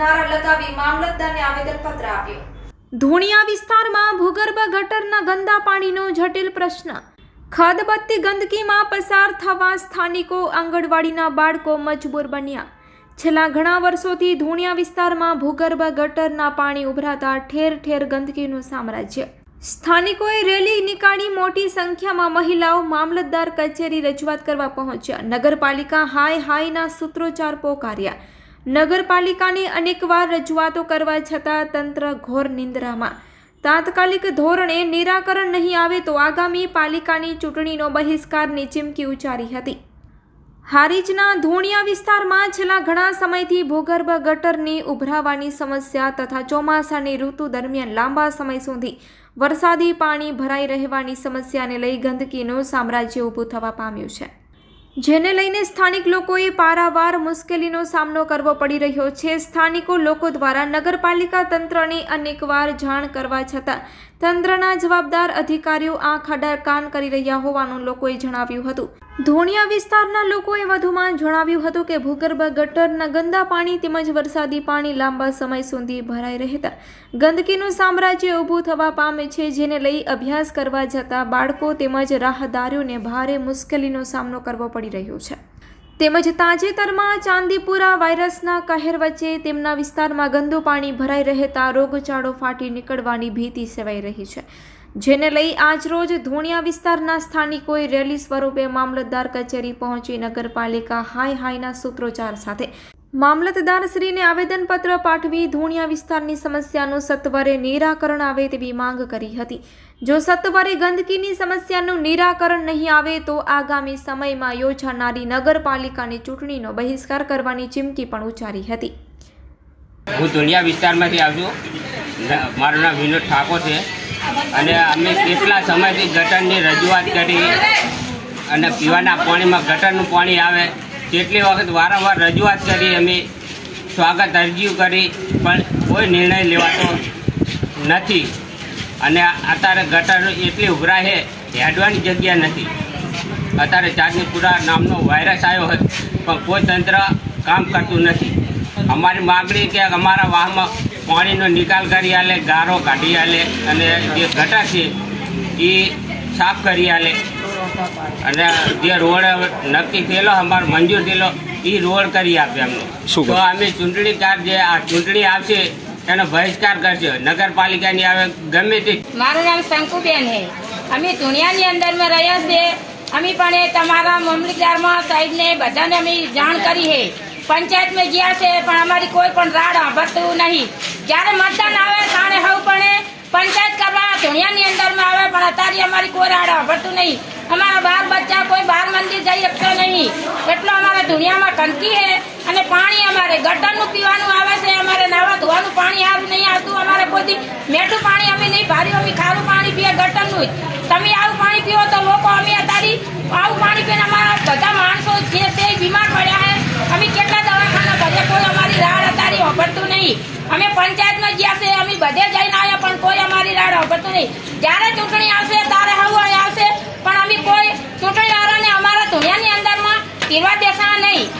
નારા લગાવી મામલતદારને આવેદનપત્ર આપ્યું. ધુણિયા વિસ્તારમાં ભૂગર્ભ ગટરના ગંદા પાણીનો જટિલ પ્રશ્ન. ખાદબત્તી ગંદકીમાં પસાર થવા સ્થાનિકો આંગણવાડીના બાળકો મજબૂર બન્યા. છેલ્લા ઘણા વર્ષોથી ધુણિયા વિસ્તારમાં ભૂગર્ભ ગટરના પાણી ઉભરાતા ઠેર ઠેર ગંદકીનું સામ્રાજ્ય. સ્થાનિકોએ રેલી નીકાળી મોટી સંખ્યામાં મહિલાઓ મામલતદાર કચેરી રજૂઆત કરવા પહોંચ્યા. નગરપાલિકા હાય હાયના સૂત્રોચ્ચાર પોકાર્યા. નગરપાલિકાને અનેકવાર રજૂઆતો કરવા છતાં તંત્ર ઘોર નિંદ્રામાં. તાત્કાલિક ધોરણે નિરાકરણ નહીં આવે તો આગામી પાલિકાની ચૂંટણીનો બહિષ્કારની ચીમકી ઉચ્ચારી હતી. હારીજના ધોણિયા વિસ્તારમાં છેલ્લા ઘણા સમયથી ભૂગર્ભ ગટરની ઉભરાવાની સમસ્યા તથા ચોમાસાની ઋતુ દરમિયાન લાંબા સમય સુધી વરસાદી પાણી ભરાઈ રહેવાની સમસ્યાને લઈ ગંદકીનું સામ્રાજ્ય ઊભું થવા પામ્યું છે. જેને લઈને સ્થાનિક લોકોએ પારાવાર મુશ્કેલીનો સામનો કરવો પડી રહ્યો છે. સ્થાનિકો લોકો દ્વારા નગરપાલિકા તંત્રને અનેકવાર જાણ કરવા છતાં તંત્રના જવાબદાર અધિકારીઓ આંખ આડા કાન કરી રહ્યા હોવાનું લોકોએ જણાવ્યું હતું. ધોણિયા વિસ્તારના લોકોએ વધુમાં જણાવ્યું હતું કે, ભૂગર્ભ ગટરના ગંદા પાણી તેમજ વરસાદી પાણી લાંબા સમય સુધી ભરાઈ રહેતા ગંદકીનું સામ્રાજ્ય ઊભું થવા પામે છે, જેને લઈ અભ્યાસ કરવા જતા બાળકો તેમજ રાહદારીઓને ભારે મુશ્કેલીનો સામનો કરવો પડી રહ્યો છે. તેમજ તાજેતરમાં ચાંદીપુરા વાયરસના કહેર વચ્ચે તેમના વિસ્તારમાં ગંદુ પાણી ભરાઈ રહેતા રોગચાળો ફાટી નીકળવાની ભીતિ સેવાઈ રહી છે. જેને લઈ આજરોજ ધોણિયા વિસ્તારના સ્થાનિકોએ રેલી સ્વરૂપે મામલતદાર કચેરી પહોંચી નગરપાલિકા હાય હાયના સૂત્રોચ્ચાર સાથે મામલતદારશ્રીને આવેદનપત્ર પાઠવી ધૂણિયા વિસ્તારની સમસ્યાનું સત્વરે નિરાકરણ આવે તેવી માંગ કરી હતી. જો સત્વરે ગંદકીની સમસ્યાનું નિરાકરણ નહીં આવે તો આગામી સમયમાં યોજાનારી નગરપાલિકાની ચૂંટણીનો બહિષ્કાર કરવાની ચીમકી પણ ઉચ્ચારી હતી. હું ધૂણિયા વિસ્તારમાંથી આવું છું. મારું નામ વિનોદ ઠાકોર છે. અને અમે કેટલા સમયથી ગટરની રજૂઆત કરી અને પીવાના પાણીમાં ગટરનું પાણી આવે. કેટલી વખત વારંવાર રજૂઆત કરી, અમે સ્વાગત અરજીઓ કરી, પણ કોઈ નિર્ણય લેવાતો નથી. અને અત્યારે ગટર એટલી ઉભરા છે, હેડવાની જગ્યા નથી. અત્યારે ચાંદનીપુરા નામનો વાયરસ આવ્યો હતો પણ કોઈ તંત્ર કામ કરતું નથી. અમારી માગણી કે અમારા વાહમાં પાણીનો નિકાલ કરી આલે, ગારો કાઢી આલે, અને જે ગટર છે એ સાફ કરી આલે. અને જે રોડ નક્કી થયેલો અમારો મંજૂર થયેલો એ રોડ કરી આપે અમને શું તો અમે ચૂંટણી કાર્ડ જે આ ચૂંટણી આવશે એનો બહિષ્કાર કરશે. નગરપાલિકાની આવે ગમે તે મારું નામ શંકુબેન હે. અમે ધુણિયાની અંદર મેં રહ્યા છે અમે પણ એ તમારા મામલતદારમાં સાહેબને બધાને અમે જાણ કરી હે. પંચાયતમાં ગયા છે પણ અમારી કોઈ પણ રાડ સાંભળતું નહીં. જ્યારે મતદાન આવે તાણે હવ પણ પંચાયત કરવા ધુણિયાની અંદરમાં આવે પણ અત્યારે અમારી કોઈ રાડ સાંભળતું નહીં. અમારા બાર બચ્ચા કોઈ બાર મંદિર જઈ શકતો નહીં. એટલો અમારે દુનિયામાં ટંકી છે અને પાણી અમારે, ગટરનું પીવાનું આવે છે, અમારે નાવા ધોવાનું પાણી સારું નહીં આવતું, અમારે કોઈ મેઠું પાણી અમે નહીં ભાર્યું અમે ખારું પાણી પીએ, ગટરનું તમે આવું પાણી પીવો તો લોકો અમે અત્યારે આવું પાણી પીને અમારા બધા માણસો જે તે બીમાર પડ્યા હે અમે કેટલા દવાખાના ભરે કોઈ અમારી રાડ અત્યારે વાપરતું નહીં. અમે પંચાયતમાં ગયા છે, અમે બધે જઈને આવ્યા, પણ કોઈ અમારી રાડ વાપરતું નહીં. જ્યારે ચૂંટણી આવશે, ત્યારે હવે ચૂંટણીવાળાને અમારા ધોયાની અંદરમાં તીરવા દેશા નહીં.